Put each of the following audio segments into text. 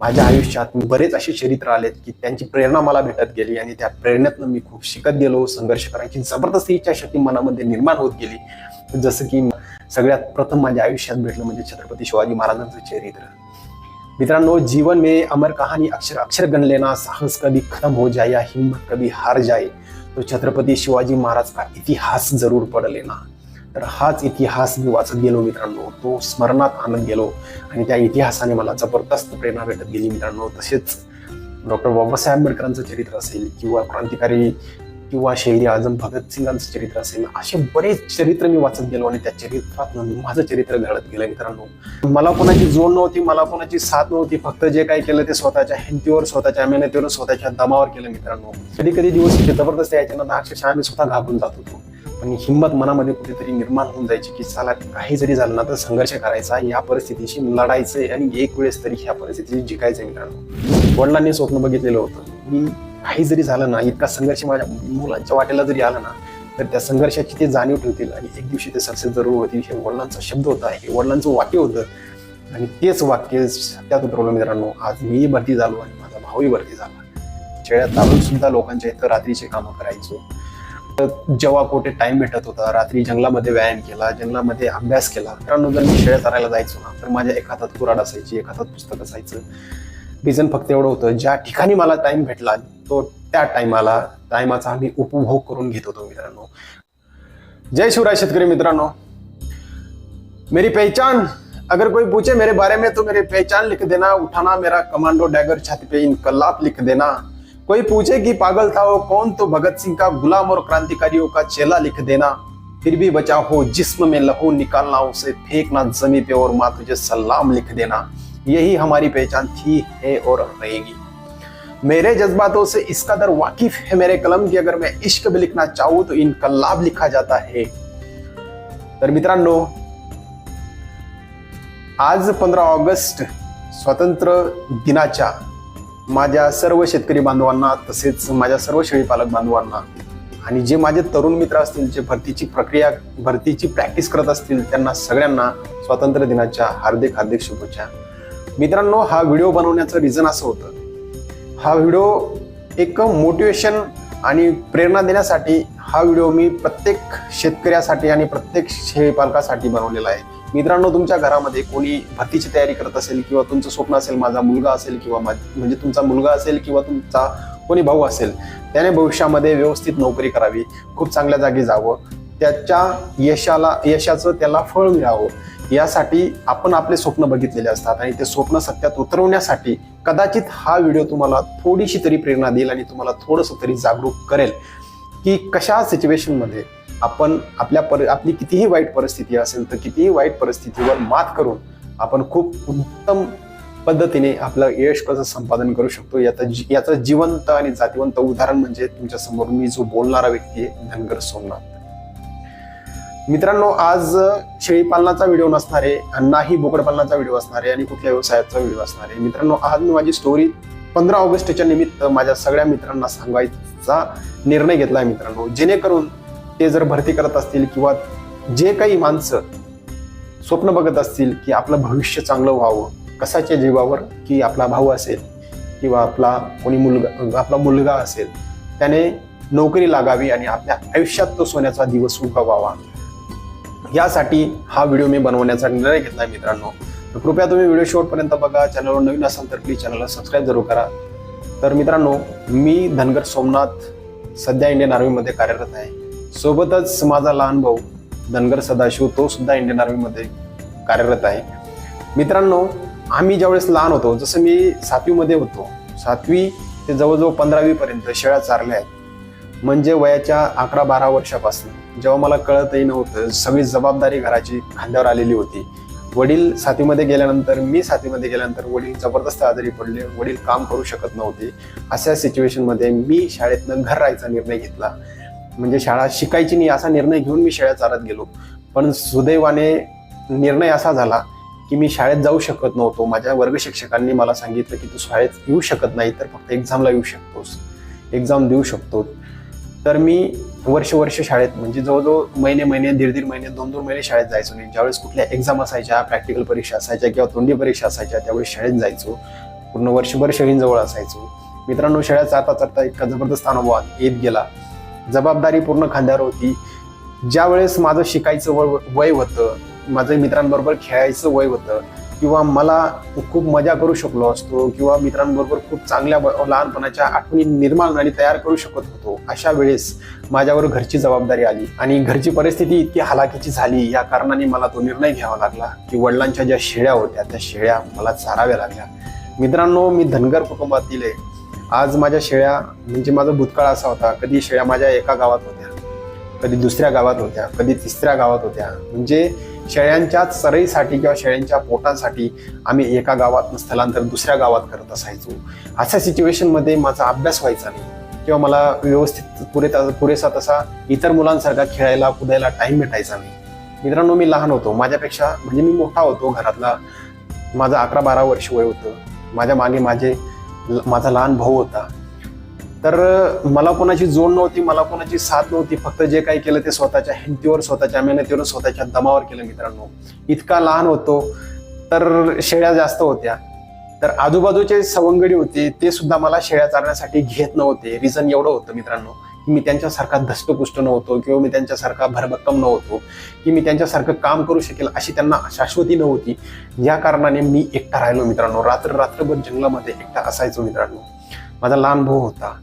माझ्या आयुष्यात बरेच असे चरित्र आलेत की त्यांची प्रेरणा मला भेटत गेली आणि त्या प्रेरणेतनं मी खूप शिकत गेलो. संघर्ष करायची जबरदस्त इच्छाशक्ती मनामध्ये निर्माण होत गेली. जसं की सगळ्यात प्रथम माझ्या आयुष्यात भेटलं म्हणजे छत्रपती शिवाजी महाराजांचं चरित्र. मित्रांनो जीवन में अमर कहाणी अक्षर अक्षर गण लेना साहस कभी खत्म हो जाए या हिम्मत कभी हार जाए. तो छत्रपती शिवाजी महाराज का इतिहास जरूर पडले लेना तर हाच इतिहास मी वाचत गेलो मित्रांनो. तो स्मरणात आणत गेलो आणि त्या इतिहासाने मला जबरदस्त प्रेरणा भेटत गेली मित्रांनो. तसेच डॉक्टर बाबासाहेब आंबेडकरांचं चरित्र असेल किंवा क्रांतिकारी किंवा शहरी आजम भगतसिंगांचं चरित्र असेल असे बरेच चरित्र मी वाचत गेलो आणि त्या चरित्रात माझं चरित्र घडत गेलं मित्रांनो. मला कोणाची जोड नव्हती मला कोणाची साथ नव्हती फक्त जे काही केलं ते स्वतःच्या हिमतीवर स्वतःच्या मेहनतीवर स्वतःच्या दमावर केलं मित्रांनो. कधी कधी दिवस जबरदस्त यायचे ना अक्षरशः आम्ही स्वतः घाबरून जात होतो. पण हिंमत मनामध्ये कुठेतरी निर्माण होऊन जायची की चला काही जरी झालं ना तर संघर्ष करायचा या परिस्थितीशी लढायचंय आणि एक वेळेस तरी ह्या परिस्थितीशी जिंकायचं मित्रांनो. वडिलांनी स्वप्न बघितलेलं होतं मी काही जरी झालं ना इतका संघर्ष माझ्या मुलांच्या वाटेला जरी आला ना तर त्या संघर्षाची ते जाणीव ठेवतील आणि एक दिवशी ते सक्सेस जरूर होतील हे वडिलांचा शब्द होता हे वडिलांचं वाक्य होतं. आणि तेच वाक्य त्यात उतरवलं मित्रांनो आज मीही भरती झालो आणि माझा भाऊही भरती झाला. शेळ्यात चालून सुद्धा लोकांच्या इथं रात्रीचे कामं करायचो. जेव्हा कुठे टाइम भेटत होता रात्री जंगलामध्ये व्यायाम केला जंगलामध्ये अभ्यास केला मित्रांनो जर मी शेळ्या चारायला जायचो ना तर माझ्या एक हातात कुराड असायची एक हातात पुस्तक असायचं. रिझन फक्त एवढं होतं ज्या ठिकाणी मला टाइम भेटला तो त्या टायमाला टायमाचा आम्ही उपभोग करून घेत होतो मित्रांनो. जय शिवराय शेतकरी मित्रांनो. मेरी पहचान अगर कोई पूछे मेरे बारे में तो मेरी पहचान लिख देना उठाना मेरा कमांडो डैगर छाती पे इनकलाब लिख देना. कोई पूछे कि पागल था वो कौन? तो भगत सिंह का गुलाम और क्रांतिकारियों का चेला लिख देना। फिर भी बचा हो जिस्म में लहू निकालना, उसे फेंकना जमी पे और माँ तुझे सलाम लिख देना। यही हमारी पहचान थी, है और रहेगी। मेरे जज्बातों से इस कदर वाकिफ है मेरे कलम की अगर मैं इश्क भी लिखना चाहूँ तो इनकलाब लिखा जाता है। तर मित्रांनो, आज पंधरा ऑगस्ट स्वातंत्र्य दिनाच्या माझ्या सर्व शेतकरी बांधवांना तसेच माझ्या सर्व शेळी पालक बांधवांना आणि जे माझे तरुण मित्र असतील जे भरतीची प्रक्रिया भरतीची प्रॅक्टिस करत असतील त्यांना सगळ्यांना स्वातंत्र्य दिनाच्या हार्दिक हार्दिक शुभेच्छा. मित्रांनो हा व्हिडिओ बनवण्याचं रिझन असं होतं. हा व्हिडिओ एक मोटिवेशन आणि प्रेरणा देण्यासाठी हा व्हिडिओ मी प्रत्येक शेतकऱ्यासाठी आणि प्रत्येक शेळी पालकासाठी बनवलेला आहे. मित्रांनो तुमच्या घरामध्ये कोणी भरतीची तयारी करत असेल किंवा तुमचं स्वप्न असेल माझा मुलगा असेल किंवा मा- म्हणजे तुमचा मुलगा असेल किंवा तुमचा कोणी भाऊ असेल त्याने भविष्यामध्ये व्यवस्थित नोकरी करावी खूप चांगल्या जागी जावं त्याच्या यशाला यशाचं त्याला फळ मिळावं यासाठी आपण आपले स्वप्न बघितलेले असतात आणि ते स्वप्न सत्यात उतरवण्यासाठी कदाचित हा व्हिडिओ तुम्हाला थोडीशी तरी प्रेरणा देईल आणि तुम्हाला थोडंसं तरी जागरूक करेल की कशा सिच्युएशनमध्ये आपण आपल्या पर आपली कितीही वाईट परिस्थिती असेल तर कितीही वाईट परिस्थितीवर मात करून आपण खूप उत्तम पद्धतीने आपलं यश कसं संपादन करू शकतो याचं जी- याचं जिवंत आणि जातिवंत उदाहरण म्हणजे तुमच्यासमोर मी जो बोलणारा व्यक्ती आहे धनगर सोमनाथ. मित्रांनो आज शेळी पालनाचा व्हिडिओ नसणार आहे नाही बोकड पालनाचा व्हिडिओ असणार आहे आणि कुठल्या व्यवसायाचा व्हिडिओ असणार आहे. मित्रांनो आज मी माझी स्टोरी पंधरा ऑगस्टच्या निमित्त माझ्या सगळ्या मित्रांना सांगायचा निर्णय घेतलाय मित्रांनो. जेणेकरून ते जर भरती करत असतील किंवा जे काही माणसं स्वप्न बघत असतील की आपलं भविष्य चांगलं व्हावं कसाच्या जीवावर की आपला भाऊ असेल किंवा आपला कोणी मुलगा आपला मुलगा असेल त्याने नोकरी लागावी आणि आपल्या आयुष्यात तो सोन्याचा दिवस उगवावा यासाठी हा व्हिडिओ मी बनवण्याचा निर्णय घेतलाय मित्रांनो. तर कृपया तुम्ही व्हिडिओ शेवटपर्यंत बघा. चॅनलवर नवीन असाल तर प्लीज चॅनलला सबस्क्राईब जरूर करा. तर मित्रांनो मी धनगर सोमनाथ सध्या इंडियन आर्मीमध्ये कार्यरत आहे. सोबतच माझा लहान भाऊ धनगर सदाशिव तो सुद्धा इंडियन आर्मीमध्ये कार्यरत आहे. मित्रांनो आम्ही ज्यावेळेस लहान होतो जसं मी सातवीमध्ये होतो सातवी ते जवळजवळ पंधरावीपर्यंत शेळ्या चारल्या आहेत. म्हणजे वयाच्या अकरा बारा वर्षापासून. जेव्हा मला कळतही नव्हतं सगळी जबाबदारी घराची खांद्यावर आलेली होती. वडील साथीमध्ये गेल्यानंतर मी साथीमध्ये गेल्यानंतर वडील जबरदस्त आजारी पडले वडील काम करू शकत नव्हते. अशा सिच्युएशनमध्ये मी शाळेतनं घर राहायचा निर्णय घेतला. म्हणजे शाळा शिकायची नाही असा निर्णय घेऊन मी शाळेत चालत गेलो. पण सुदैवाने निर्णय असा झाला की मी शाळेत जाऊ शकत नव्हतो. माझ्या वर्ग शिक्षकांनी मला सांगितलं की तू शाळेत येऊ शकत नाही तर फक्त एक्झामला येऊ शकतोस. एक्झाम देऊ शकतो तर मी वर्ष वर्ष शाळेत म्हणजे जवळजवळ महिने महिने दीड दीड महिने दोन दोन महिने शाळेत जायचो. नाही ज्यावेळेस कुठल्या एक्झाम असायच्या प्रॅक्टिकल परीक्षा असायच्या किंवा तोंडी परीक्षा असायच्या त्यावेळेस शाळेत जायचो. पूर्ण वर्षभर शेळींजवळ असायचो. मित्रांनो शाळेत जाता जाता इतका जबरदस्त अनुभव येत गेला. जबाबदारी पूर्ण खांद्यावर होती. ज्या वेळेस माझं शिकायचं वय वय होतं माझं मित्रांबरोबर खेळायचं वय होतं किंवा मला खूप मजा करू शकलो असतो किंवा मित्रांबरोबर खूप चांगल्या लहानपणाच्या आठवणी निर्माण आणि तयार करू शकत होतो अशा वेळेस माझ्यावर घरची जबाबदारी आली. आणि घरची परिस्थिती इतकी हलाखीची झाली या कारणाने मला तो निर्णय घ्यावा लागला की वडिलांच्या ज्या शेळ्या होत्या त्या शेळ्या मला चाराव्या लागल्या. मित्रांनो मी धनगर कुटुंबातील आहे आज माझ्या शेळ्या म्हणजे माझा भूतकाळ असा होता कधी शेळ्या माझ्या एका गावात होत्या कधी दुसऱ्या गावात होत्या कधी तिसऱ्या गावात होत्या. म्हणजे शेळ्यांच्या सरईसाठी किंवा शेळ्यांच्या पोटांसाठी आम्ही एका गावात स्थलांतर दुसऱ्या गावात करत असायचो. अशा सिच्युएशनमध्ये माझा अभ्यास व्हायचा नाही. किंवा मला व्यवस्थित पुरे पुरेसा तसा इतर मुलांसारखा खेळायला कुदायला टाईम भेटायचा नाही. मित्रांनो मी लहान होतो. माझ्यापेक्षा म्हणजे मी मोठा होतो घरातला. माझं अकरा बारा वर्ष वय होतं. माझ्या मागे माझे माझा लहान भाऊ होता. तर मला कोणाची जोड नव्हती मला कोणाची साथ नव्हती. फक्त जे काही केलं ते स्वतःच्या हिमतीवर स्वतःच्या मेहनतीवर स्वतःच्या दमावर केलं मित्रांनो. इतका लहान होतो. तर शेळ्या जास्त होत्या. तर आजूबाजूचे सवंगडी होते ते सुद्धा मला शेळ्या चारण्यासाठी घेत नव्हते. रिझन एवढं होतं मित्रांनो. मी त्यांच्यासारखा धष्टपुष्ट नव्हतो किंवा मी त्यांच्यासारखा भरभक्कम नव्हतो की मी त्यांच्यासारखं काम करू शकेल अशी त्यांना शाश्वती नव्हती. या कारणाने मी एकटा राहिलो मित्रांनो. रात्र रात्रभर जंगलामध्ये एकटा असायचो मित्रांनो. माझा लहान भाऊ होता.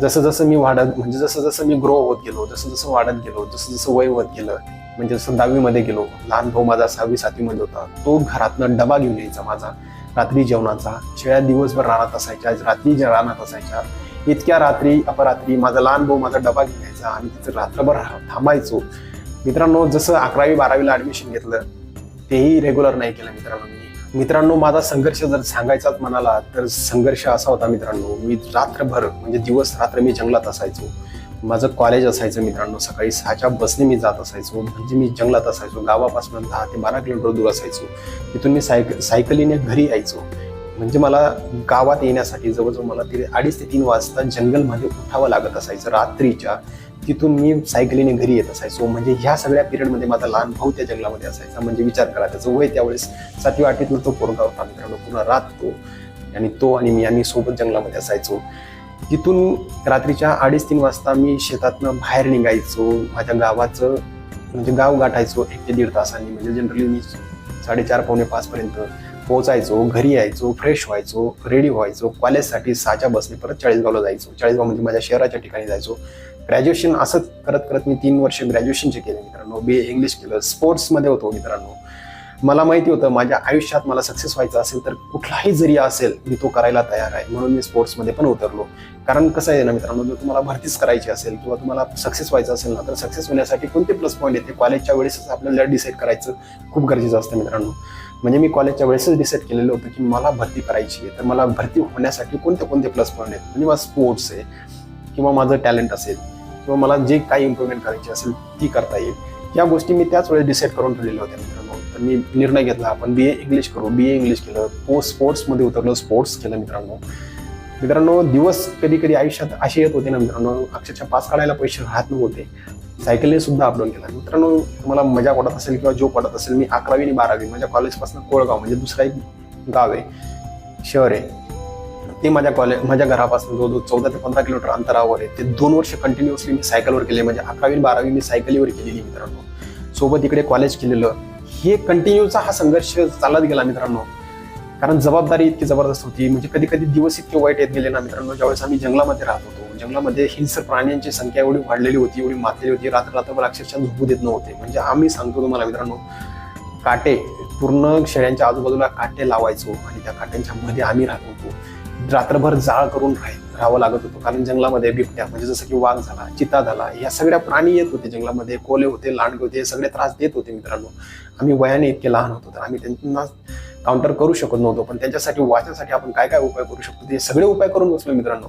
जसं जसं मी वाढत म्हणजे जसं जसं मी ग्रो होत गेलो जसं जसं वाढत गेलो जसं जसं वय होत गेलं म्हणजे जसं दहावीमध्ये गेलो लहान भाऊ माझा सहावी सातवीमध्ये होता. तो घरातनं डबा घेऊन यायचा माझा. रात्री जेवणाचा. शेळ्या दिवसभर रानात असायच्या. रात्री ज्या रानात असायच्या. इतक्या रात्री अपरात्री माझा लहान भाऊ माझा डबा घ्यायचा आणि तिथं रात्रभर थांबायचो. मित्रांनो जसं अकरावी बारावीला ऍडमिशन घेतलं तेही रेग्युलर नाही केलं मित्रांनो मी. मित्रांनो माझा संघर्ष जर सांगायचाच म्हणाला तर संघर्ष असा होता मित्रांनो मी रात्रभर म्हणजे दिवस रात्र मी जंगलात असायचो. माझं कॉलेज असायचं मित्रांनो सकाळी सहाच्या बसने मी जात असायचो. म्हणजे मी जंगलात असायचो. गावापासून दहा ते बारा किलोमीटर दूर असायचो. तिथून मी सायक सायकलीने घरी यायचो. म्हणजे मला गावात येण्यासाठी जवळजवळ मला तिथे अडीच ते तीन वाजता जंगलमध्ये उठावं लागत असायचं रात्रीच्या. तिथून मी सायकलीने घरी येत असायचो. म्हणजे ह्या सगळ्या पिरियडमध्ये माझा लहान भाऊ त्या जंगलामध्ये असायचा. म्हणजे विचार करा त्याचं वय त्यावेळेस सातवी आठवीतला तो पोरगा होता मित्रांनो पूर्ण रात तो. आणि तो आणि मी आम्ही सोबत जंगलामध्ये असायचो. तिथून रात्रीच्या अडीच तीन वाजता मी शेतातनं बाहेर निघायचो. माझ्या गावाचं म्हणजे गाव गाठायचो एक ते दीड तासांनी. म्हणजे जनरली मी साडेचार पावणे पाचपर्यंत पोचायचो घरी यायचो फ्रेश व्हायचो रेडी व्हायचो कॉलेजसाठी सहाच्या बसने परत चाळीसगावला जायचो. चाळीसगाव म्हणजे माझ्या शहराच्या ठिकाणी जायचो. ग्रॅज्युएशन असंच करत करत मी तीन वर्ष ग्रॅज्युएशनचे केले मित्रांनो बी ए इंग्लिश केलं. स्पोर्ट्समध्ये होतो मित्रांनो. मला माहिती होतं माझ्या आयुष्यात मला सक्सेस व्हायचं असेल तर कुठलाही जरी असेल मी तो करायला तयार आहे. म्हणून मी स्पोर्ट्समध्ये पण उतरलो. कारण कसं आहे ना मित्रांनो जर तुम्हाला भरतीच करायची असेल किंवा तुम्हाला सक्सेस व्हायचं असेल ना तर सक्सेस होण्यासाठी कोणते प्लस पॉईंट येते? कॉलेजच्या वेळेसच आपल्याला डिसाईड करायचं खूप गरजेचं असतं मित्रांनो. म्हणजे मी कॉलेजच्या वेळेसच डिसाईड केलेलं होतं की मला भरती करायची आहे. तर मला भरती होण्यासाठी कोणते कोणते प्लस पॉईंट आहेत? म्हणजे मला स्पोर्ट्स आहे किंवा माझं टॅलेंट असेल किंवा मला जे काही इम्प्रुव्हमेंट करायची असेल ती करता येईल. या गोष्टी मी त्याच वेळेस डिसाईड करून ठेवलेल्या होत्या मित्रांनो. तर मी निर्णय घेतला. आपण बी ए इंग्लिश करू. बी ए इंग्लिश केलं. पोस्ट स्पोर्ट्समध्ये उतरलो. स्पोर्ट्स केलं मित्रांनो. मित्रांनो दिवस कधी कधी आयुष्यात असे येत होते ना मित्रांनो. अक्षरशः पास काढायला पैसे राहत नव्हते. सायकलने सुद्धा अपडाऊन केला. मित्रांनो तुम्हाला मजा वाटत असेल किंवा जो वाटत असेल मी अकरावी आणि बारावी माझ्या कॉलेजपासून कोळगाव म्हणजे दुसरा एक गाव आहे शहर आहे. ते माझ्या कॉलेज माझ्या घरापासून जवळजवळ चौदा ते पंधरा किलोमीटर अंतरावर आहे. ते दोन वर्ष कंटिन्युअसली मी सायकलवर केले. म्हणजे अकरावी आणि बारावी मी सायकलीवर केलेली मित्रांनो. सोबत इकडे कॉलेज केलेलं. हे कंटिन्यूचा हा संघर्ष चालत गेला मित्रांनो. कारण जबाबदारी इतकी जबरदस्त होती. म्हणजे कधी कधी दिवस इतके वाईट येत गेले ना मित्रांनो ज्यावेळेस आम्ही जंगलामध्ये राहत होतो. जंगलामध्ये हिंसर प्राण्यांची संख्या एवढी वाढलेली होती एवढी मातलेली होती रात्र रात्रभर अक्षरशः झोपू देत नव्हते. म्हणजे आम्ही सांगतो तुम्हाला मित्रांनो काटे पूर्ण शेळ्यांच्या आजूबाजूला काटे लावायचो आणि त्या काट्यांच्या मध्ये आम्ही राहत होतो. रात्रभर जाळ करून राह राहावं लागत होतो. कारण जंगलामध्ये बिबट्या म्हणजे जसं की वाघ झाला चिता झाला या सगळ्या प्राणी येत होते जंगलामध्ये. कोले होते लांडगे होते सगळे त्रास देत होते मित्रांनो. आम्ही वयाने इतके लहान होतो तर आम्ही त्यांना काउंटर करू शकत नव्हतो. पण त्यांच्यासाठी वाचण्यासाठी आपण काय काय उपाय करू शकतो? ते सगळे उपाय करून बसलो मित्रांनो.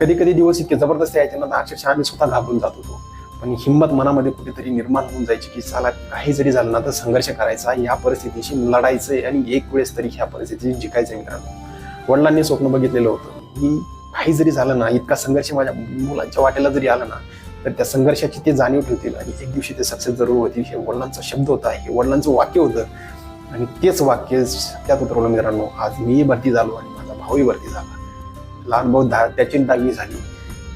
कधी कधी दिवस इतके जबरदस्त यायचे ना तर अक्षरशः आम्ही स्वतः घाबरून जात होतो. पण हिंमत मनामध्ये कुठेतरी निर्माण होऊन जायची की चला काही जरी झालं ना तर संघर्ष करायचा या परिस्थितीशी लढायचंय आणि एक वेळेस तरी ह्या परिस्थितीशी जिंकायचं मित्रांनो. वडिलांनी स्वप्न बघितलेलं होतं की काही जरी झालं ना इतका संघर्ष माझ्या मुलांच्या वाटेला जरी आला ना तर त्या संघर्षाची ते जाणीव ठेवतील आणि एक दिवशी ते सक्सेस जरूर होतील हे वडिलांचा शब्द होता हे वडिलांचं वाक्य होतं. आणि तेच वाक्य त्यात उतरवलं मित्रांनो आज मीही भरती झालो आणि माझा भाऊही भरती झाला. लहान भाऊ दहा त्याची दहावी झाली.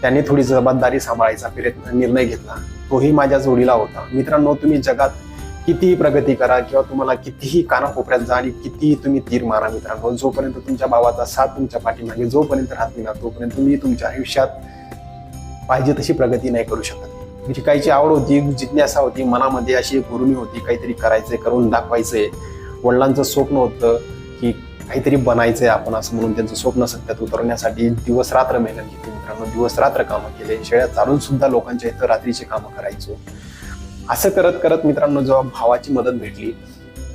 त्याने थोडी जबाबदारी सांभाळायचा प्रयत्न निर्णय घेतला. तोही माझ्या जोडीला होता. मित्रांनो तुम्ही जगात कितीही प्रगती करा किंवा तुम्हाला कितीही कानाकोपऱ्यात जा आणि कितीही तुम्ही तीर मारा मित्रांनो जोपर्यंत तुमच्या भावाचा साथ तुमच्या पाठीमागे जोपर्यंत राहत नाही ना तोपर्यंत तुम्ही तुमच्या आयुष्यात पाहिजे तशी प्रगती नाही करू शकत. म्हणजे काहीची आवड होती जिज्ञासा होती मनामध्ये अशी एक गुरुणी होती काहीतरी करायचंय करून दाखवायचंय. वडिलांचं स्वप्न होतं की काहीतरी बनायचं आहे आपण असं म्हणून त्यांचं स्वप्न सत्यात उतरवण्यासाठी दिवस रात्र मेहनत घेतली मित्रांनो. दिवस रात्र कामं केले. शेळ्या चालून सुद्धा लोकांच्या इथं रात्रीचे कामं करायचो. असं करत करत मित्रांनो जेव्हा भावाची मदत भेटली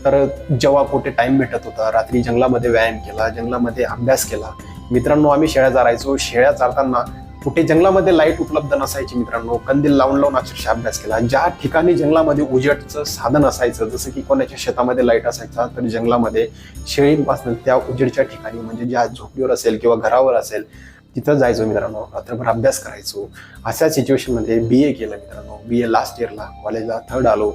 तर जेव्हा कुठे टाइम भेटत होता रात्री जंगलामध्ये व्यायाम केला जंगलामध्ये अभ्यास केला मित्रांनो आम्ही शेळ्या चारायचो. शेळ्या चारताना कुठे जंगलामध्ये लाइट उपलब्ध नसायची मित्रांनो कंदील लावून लावून अक्षरशः अभ्यास केला. ज्या ठिकाणी जंगलामध्ये उजेडचं साधन असायचं जसं की कोणाच्या शेतामध्ये लाइट असायचा तर जंगलामध्ये शेळीपासून त्या उजेडच्या ठिकाणी म्हणजे ज्या झोपडीवर असेल किंवा घरावर असेल तिथं जायचो मित्रांनो रात्रभर अभ्यास करायचो. अशा सिच्युएशनमध्ये बी ए केलं मित्रांनो. बी ए लास्ट इयरला कॉलेजला थर्ड आलो.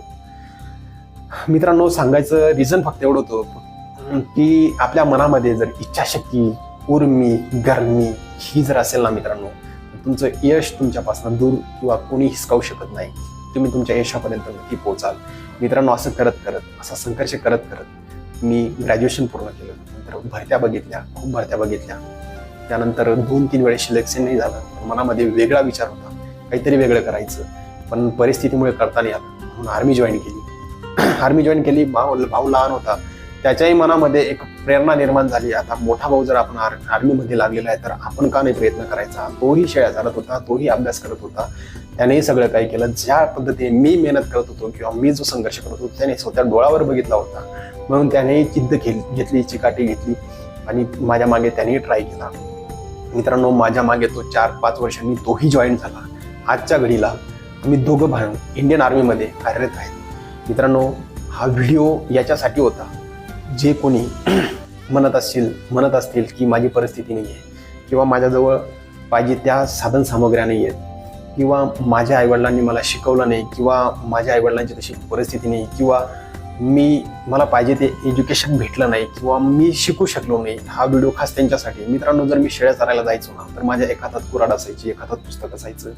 मित्रांनो सांगायचं रिझन फक्त एवढं होतं की आपल्या मनामध्ये जर इच्छाशक्ती उर्मी गर्मी ही जर असेल ना मित्रांनो तुमचं यश तुमच्यापासून दूर किंवा कोणी हिसकावू शकत नाही. तुम्ही तुमच्या यशापर्यंत नक्की पोहोचाल. मित्रांनो असं करत करत असा संघर्ष करत करत मी ग्रॅज्युएशन पूर्ण केलं. नंतर भरत्या बघितल्या खूप भरत्या बघितल्या. त्यानंतर दोन तीन वेळेस सिलेक्शन नाही झालं. मनामध्ये वेगळा विचार होता. काहीतरी वेगळं करायचं. पण परिस्थितीमुळे करता नाही आलं. म्हणून आर्मी जॉईन केली. आर्मी जॉईन केली. भाऊ भाऊ लहान होता. त्याच्याही मनामध्ये एक प्रेरणा निर्माण झाली. आता मोठा भाऊ जर आपण आर आर्मीमध्ये लागलेला आहे तर आपण का नाही प्रयत्न करायचा? तोही शेळ्या चालत होता तोही अभ्यास करत होता. त्यानेही सगळं काही केलं. ज्या पद्धतीने मी मेहनत करत होतो किंवा मी जो संघर्ष करत होतो त्याने स्वतः डोळावर बघितला होता. म्हणून त्यानेही जिद्द केली घेतली चिकाटी घेतली आणि माझ्या मागे त्यानेही ट्राय केला. मित्रांनो माझ्या मागे तो चार पाच वर्षांनी तोही जॉईन झाला. आजच्या घडीला आम्ही दोघं भाऊ इंडियन आर्मीमध्ये कार्यरत आहेत. मित्रांनो हा व्हिडिओ याच्यासाठी होता. जे कोणी म्हणत असतील म्हणत असतील की माझी परिस्थिती नाही आहे किंवा माझ्याजवळ पाहिजे त्या साधनसामग्र्या नाही आहेत किंवा माझ्या आईवडिलांनी मला शिकवलं नाही किंवा माझ्या आईवडिलांची तशी परिस्थिती नाही किंवा मी मला पाहिजे ते एज्युकेशन भेटलं नाही किंवा मी शिकू शकलो नाही हा व्हिडिओ खास त्यांच्यासाठी. मित्रांनो जर मी शेळ्या चारायला जायचो ना तर माझ्या एक हातात कुराड असायची एक हातात पुस्तक असायचं.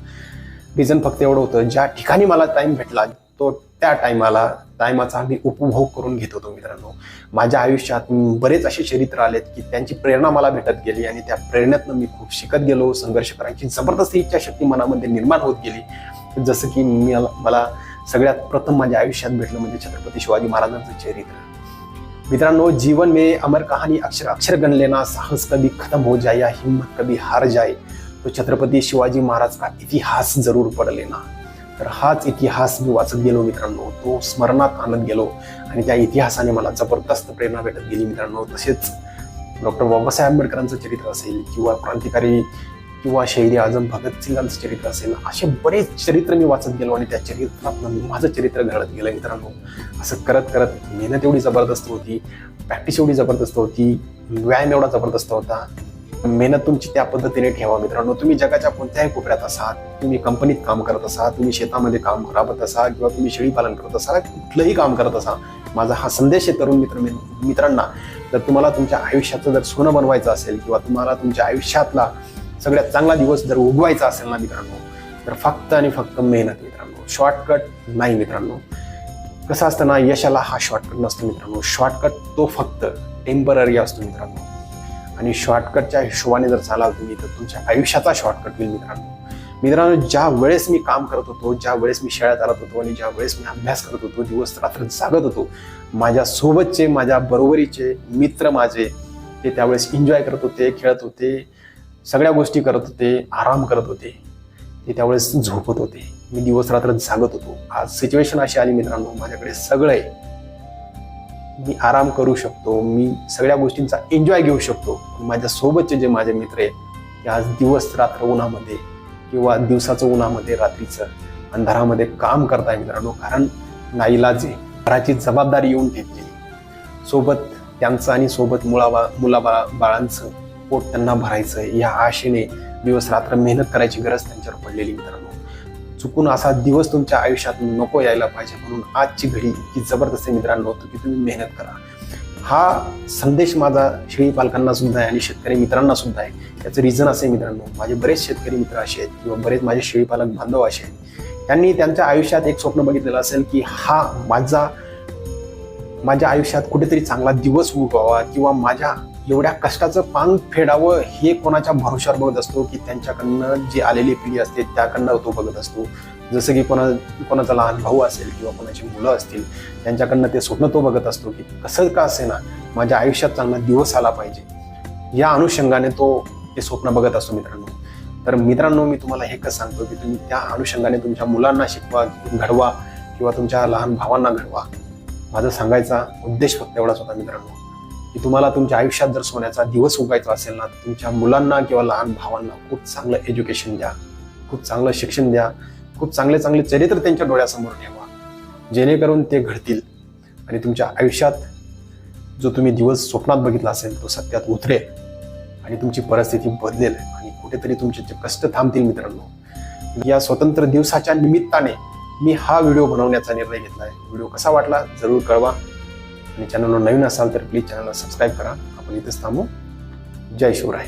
रिझन फक्त एवढं होतं ज्या ठिकाणी मला टाइम भेटला तो त्या टायमाला टायमाचा मी उपभोग करून घेत होतो मित्रांनो. माझ्या आयुष्यात बरेच असे चरित्र आलेत की त्यांची प्रेरणा मला भेटत गेली आणि त्या प्रेरणेतनं मी खूप शिकत गेलो. संघर्ष करायची जबरदस्त इच्छाशक्ती मनामध्ये निर्माण होत गेली. जसं की मी मला सगळ्यात प्रथम माझ्या आयुष्यात भेटलं म्हणजे छत्रपती शिवाजी महाराजांचं चरित्र. मित्रांनो जीवन में अमर कहानी अक्षर अक्षर गण लेना साहस कभी खत्म हो जाए या हिम्मत कभी हार जाए तो छत्रपती शिवाजी महाराज का इतिहास जरूर पडले लेना. तर हाच इतिहास मी वाचत गेलो मित्रांनो. तो स्मरणात आणत गेलो आणि त्या इतिहासाने मला जबरदस्त प्रेरणा भेटत गेली मित्रांनो. तसेच डॉक्टर बाबासाहेब आंबेडकरांचं चरित्र असेल किंवा क्रांतिकारी किंवा शहीद आजम भगतसिंगांचं चरित्र असेल असे बरेच चरित्र मी वाचत गेलो आणि त्या चरित्रातनं माझं चरित्र घडत गेलं मित्रांनो. असं करत करत मेहनत एवढी जबरदस्त होती प्रॅक्टिस एवढी जबरदस्त होती व्यायाम एवढा जबरदस्त होता. मेहनत तुमची त्या पद्धतीने ठेवा मित्रांनो. तुम्ही जगाच्या कोणत्याही कोपऱ्यात असाल तुम्ही कंपनीत काम करत असा तुम्ही शेतामध्ये काम राबत असा किंवा तुम्ही शेळी पालन करत असाल कुठलंही काम करत असा माझा हा संदेश आहे तरुण मित्र मित्रांना. जर तुम्हाला तुमच्या आयुष्याचं जर सोनं बनवायचं असेल किंवा तुम्हाला तुमच्या आयुष्यातला सगळ्यात चांगला दिवस जर उगवायचा असेल ना मित्रांनो तर फक्त आणि फक्त मेहनत मित्रांनो. शॉर्टकट नाही मित्रांनो. कसं असतं ना यशाला हा शॉर्टकट नसतो मित्रांनो. शॉर्टकट तो फक्त टेंपररी असतो मित्रांनो. आणि शॉर्टकटच्या हिशोबाने जर चालाल तुम्ही तर तुमच्या आयुष्याचा शॉर्टकट होईल मित्रांनो. मित्रांनो ज्या वेळेस मी काम करत होतो ज्या वेळेस मी शाळेत चालत होतो आणि ज्या वेळेस मी अभ्यास करत होतो दिवस रात्र जागत होतो माझ्या सोबतचे माझ्या बरोबरीचे मित्र माझे ते त्यावेळेस एन्जॉय करत होते खेळत होते सगळ्या गोष्टी करत होते आराम करत होते ते त्यावेळेस झोपत होते. मी दिवस रात्र जागत होतो. आज सिच्युएशन अशी आली मित्रांनो माझ्याकडे सगळं आहे मी आराम करू शकतो मी सगळ्या गोष्टींचा एन्जॉय घेऊ शकतो. माझ्या सोबतचे जे माझे मित्र आहेत ते आज दिवस रात्र उन्हामध्ये किंवा दिवसाचं उन्हामध्ये रात्रीचं अंधारामध्ये काम करताय मित्रांनो कारण नाईलाजे घराची जबाबदारी येऊन ठेवली सोबत त्यांचं आणि सोबत मुळाबा मुला बाळांचं पोट त्यांना भरायचं या आशेने दिवस रात्र मेहनत करायची गरज त्यांच्यावर पडलेली मित्रांनो. चुकून असा दिवस तुमच्या आयुष्यात नको यायला पाहिजे. म्हणून आजची घडी ही जबरदस्त मित्रांनो की तुम्ही मेहनत करा. हा संदेश माझा शेळी पालकांना सुद्धा आहे आणि शेतकरी मित्रांना सुद्धा आहे. याचं रिझन असे मित्रांनो माझे बरेच शेतकरी मित्र असे आहेत किंवा बरेच माझे शेळी पालक बांधव असे आहेत. त्यांनी त्यांच्या आयुष्यात एक स्वप्न बघितलेलं असेल की हा माझा माझ्या आयुष्यात कुठेतरी चांगला दिवस उगवावा किंवा माझ्या एवढ्या कष्टाचं पांग फेडावं हे कोणाच्या भरोशावर बघत असतो की त्यांच्याकडनं जी आलेली पिढी असते त्याकडनं तो बघत असतो? जसं की कोणा कोणाचा लहान भाऊ असेल किंवा कोणाची मुलं असतील त्यांच्याकडनं ते स्वप्न तो बघत असतो की कसं का असे ना माझ्या आयुष्यात चांगला दिवस आला पाहिजे. या अनुषंगाने तो ते स्वप्न बघत असतो मित्रांनो. तर मित्रांनो मी तुम्हाला हे कसं सांगतो की तुम्ही त्या अनुषंगाने तुमच्या मुलांना शिकवा घडवा किंवा तुमच्या लहान भावांना घडवा. माझा सांगायचा उद्देश फक्त एवढाच होता मित्रांनो. की तुम्हाला तुमच्या आयुष्यात जर सोन्याचा दिवस उगायचा असेल ना तर तुमच्या मुलांना किंवा लहान भावांना खूप चांगलं एज्युकेशन द्या खूप चांगलं शिक्षण द्या खूप चांगले चांगले चरित्र त्यांच्या डोळ्यासमोर ठेवा. जेणेकरून ते घडतील आणि तुमच्या आयुष्यात जो तुम्ही दिवस स्वप्नात बघितला असेल तो सत्यात उतरेल आणि तुमची परिस्थिती बदलेल आणि कुठेतरी तुमचे जे कष्ट थांबतील मित्रांनो या स्वतंत्र दिवसाच्या निमित्ताने मी हा व्हिडिओ बनवण्याचा निर्णय घेतला आहे व्हिडिओ कसा वाटला जरूर कळवा. आणि चॅनलवर नवीन असाल तर प्लीज चॅनलला सबस्क्राईब करा। आपण इथेच थांबू जय शिवराय।